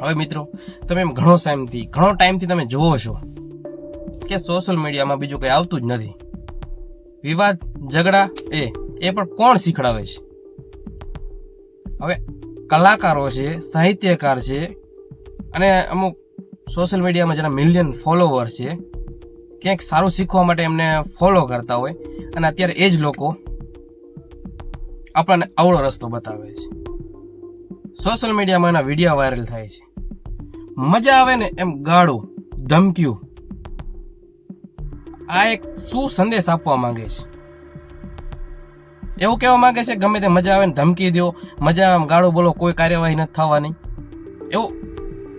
હવે મિત્રો, તમે એમ ઘણો ટાઈમથી ઘણો ટાઈમથી તમે જોવો છો કે સોશિયલ મીડિયામાં બીજું કંઈ આવતું જ નથી. વિવાદ, ઝઘડા એ એ પણ કોણ શીખડાવે છે? હવે કલાકારો છે, સાહિત્યકાર છે અને અમુક સોશિયલ મીડિયામાં જેના મિલિયન ફોલોવર છે, ક્યાંક સારું શીખવા માટે એમને ફોલો કરતા હોય અને અત્યારે એ જ લોકો આપણને અવળો રસ્તો બતાવે છે. સોશિયલ મીડિયામાં એના વીડિયો વાયરલ થાય છે. મજા આવે ને એમ ગાળું, ધમક્યું. આ એક શું સંદેશ આપવા માંગે છે? એવું કહેવા માંગે છે, ગમે તે મજા આવે ને ધમકી દો, મજા આવે ગાળો બોલો, કોઈ કાર્યવાહી નથી થવાની. એવું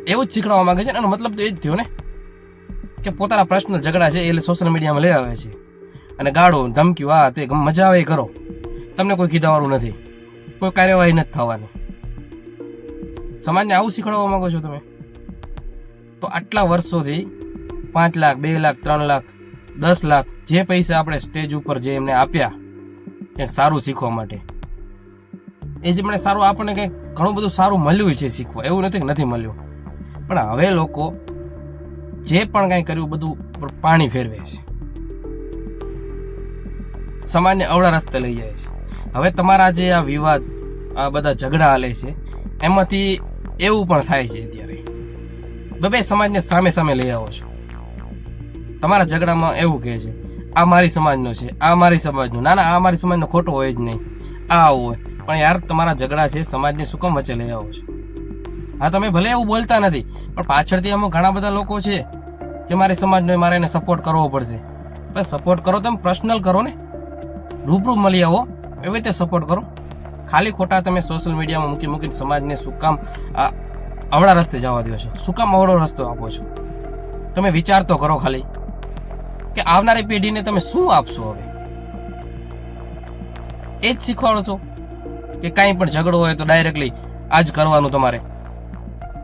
એવું જ શીખવાડવા માંગે છે, એનો મતલબ તો એ જ થયો ને, કે પોતાના પર્સનલ ઝઘડા છે એટલે સોશિયલ મીડિયામાં લઈ આવે છે. અને ગાળો, ધમક્યું, આ તે મજા આવે કરો. તમને કોઈ કીધાવાળું નથી. કોઈ કાર્યવાહી નથી થવાની. સમાજને આવું શીખવાડવા માંગો છો તમે? તો આટલા વર્ષોથી પાંચ લાખ, બે લાખ, ત્રણ લાખ, દસ લાખ જે પૈસા આપણે સ્ટેજ ઉપર જે એમને આપ્યા કંઈક સારું શીખવા માટે. એ જે મને સારું, આપણને કંઈક ઘણું બધું સારું મળ્યું છે શીખવા. એવું નથી નથી મળ્યું. પણ હવે લોકો જે પણ કાંઈ કર્યું, બધું પાણી ફેરવે છે. સમાજને અવળા રસ્તે લઈ જાય છે. હવે તમારા જે આ વિવાદ, આ બધા ઝઘડા હાલે છે, એમાંથી એવું પણ થાય છે અત્યારે. બબે, સમાજને સામે સામે લઈ આવો છો. તમારા ઝઘડામાં એવું કહે છે, આ મારી સમાજનો છે, આ મારી સમાજનો. ના ના, આ મારી સમાજનો ખોટો હોય જ નહીં. આ આવું હોય. પણ યાર, તમારા ઝઘડા છે, સમાજને શું કામ વચ્ચે લઈ આવો છો? હા, તમે ભલે એવું બોલતા નથી, પણ પાછળથી અમુક ઘણા બધા લોકો છે, જે મારી સમાજનો મારે એને સપોર્ટ કરવો પડશે. બસ સપોર્ટ કરો તમે પર્સનલ કરો ને. રૂબરૂ મળી આવો, એવી રીતે સપોર્ટ કરો. ખાલી ખોટા તમે સોશિયલ મીડિયામાં મૂકી મૂકીને સમાજને શું કામ અવળા રસ્તે જવા દો છો? શું કામ અવળો રસ્તો આપો છો? તમે વિચાર તો કરો ખાલી કે આવનારી પેઢીને તમે શું આપશો હવે? એ જ શીખવાડો છો કે કાંઈ પણ ઝઘડો હોય તો ડાયરેક્ટલી આ જ કરવાનું તમારે.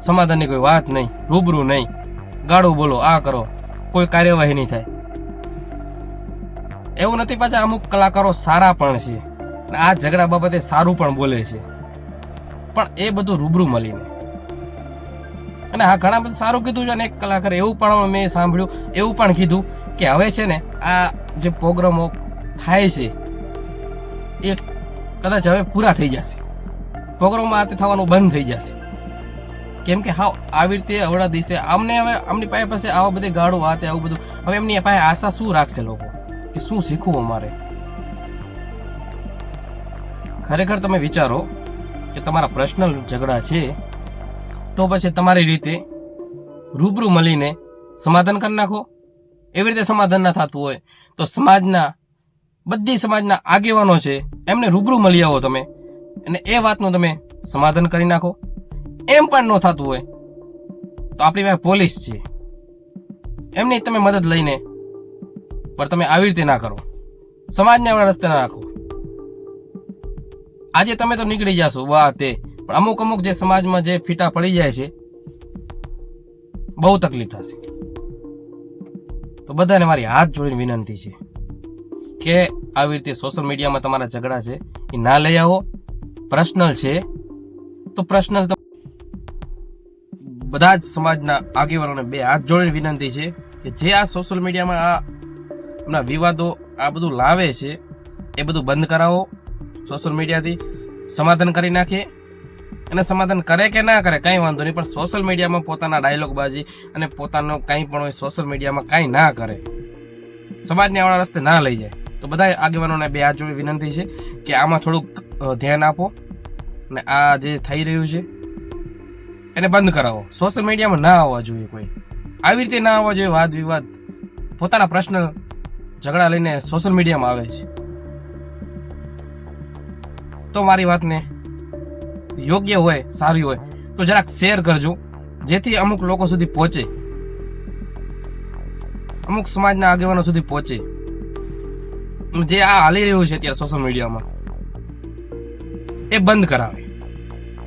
સમાધાનની કોઈ વાત નહીં, રૂબરૂ નહીં. ગાળું બોલો, આ કરો. કોઈ કાર્યવાહી નહીં થાય. એવું નથી પાછા અમુક કલાકારો સારા પણ છે. અને આ ઝઘડા બાબતે સારું પણ બોલે છે. પણ એ બધું રૂબરૂ મળીને. અને હા, ઘણા બધું સારું કીધું છે અને એક કલાકાર એવું પણ મેં સાંભળ્યું, એવું પણ કીધું કે હવે છે ને આ જે પ્રોગ્રામો થાય છે, એ કદાચ હવે પૂરા થઈ જશે. પ્રોગ્રામમાં આ તે થવાનું બંધ થઈ જશે. કેમ કે હા, આવી રીતે અવળા દિવસે અમને હવે અમની પાસે પાસે આવા બધી ગાળો આ આવું બધું, હવે એમની પાસે આશા શું રાખશે લોકો? કે શું શીખવું અમારે? ખરેખર તમે વિચારો કે તમારા પર્સનલ ઝઘડા છે, તો પછી તમારી રીતે રૂબરૂ મળીને સમાધાન કરી નાખો. એવી રીતે સમાધાન ના થતું હોય તો સમાજના, બધી સમાજના આગેવાનો છે, એમને રૂબરૂ મળી આવો તમે અને એ વાતનું તમે સમાધાન કરી નાખો. એમ પણ ન થતું હોય તો આપણી પાસે પોલીસ છે. એમની તમે મદદ લઈને, પણ તમે આવી રીતે ના કરો. સમાજને આપણા રસ્તે ના રાખો. આજે તમે તો નીકળી જશો, વાહ તે. પણ અમુક અમુક જે સમાજમાં જે ફીટા પડી જાય છે, બહુ તકલીફ થશે. તો બધાને મારી હાથ જોડીને વિનંતી છે કે આવી રીતે સોશિયલ મીડિયામાં તમારા ઝઘડા છે, એ ના લઈ આવો. પર્સનલ છે, તો પર્સનલ બધા જ સમાજના આગેવાનોને બે હાથ જોડીને વિનંતી છે કે જે આ સોશિયલ મીડિયામાં આ વિવાદો આ બધું લાવે છે, એ બધું બંધ કરાવો. સોશિયલ મીડિયાથી સમાધાન કરી નાખીએ અને સમાધાન કરે કે ના કરે કાંઈ વાંધો નહીં, પણ સોશિયલ મીડિયામાં પોતાના ડાયલોગબાજી અને પોતાનો કંઈ પણ હોય સોશિયલ મીડિયામાં કાંઈ ના કરે. સમાજને આવડા રસ્તે ના લઈ જાય. તો બધા આગેવાનોને બે આ જોડી વિનંતી છે કે આમાં થોડુંક ધ્યાન આપો અને આ જે થઈ રહ્યું છે એને બંધ કરાવો. સોશિયલ મીડિયામાં ના આવવા જોઈએ કોઈ. આવી રીતે ના આવવા જોઈએ, વાદ વિવાદ. પોતાના પ્રશ્ન ઝઘડા લઈને સોશિયલ મીડિયામાં આવે છે. તો મારી વાતને યોગ્ય હોય, સારી હોય, તો જરાક શેર કરજો, જેથી અમુક લોકો સુધી પહોંચે. અમુક સમાજના આગેવાનો સુધી પહોંચે. જે આ હાલી રહ્યું છે અત્યારે સોશિયલ મીડિયામાં એ બંધ કરાવે.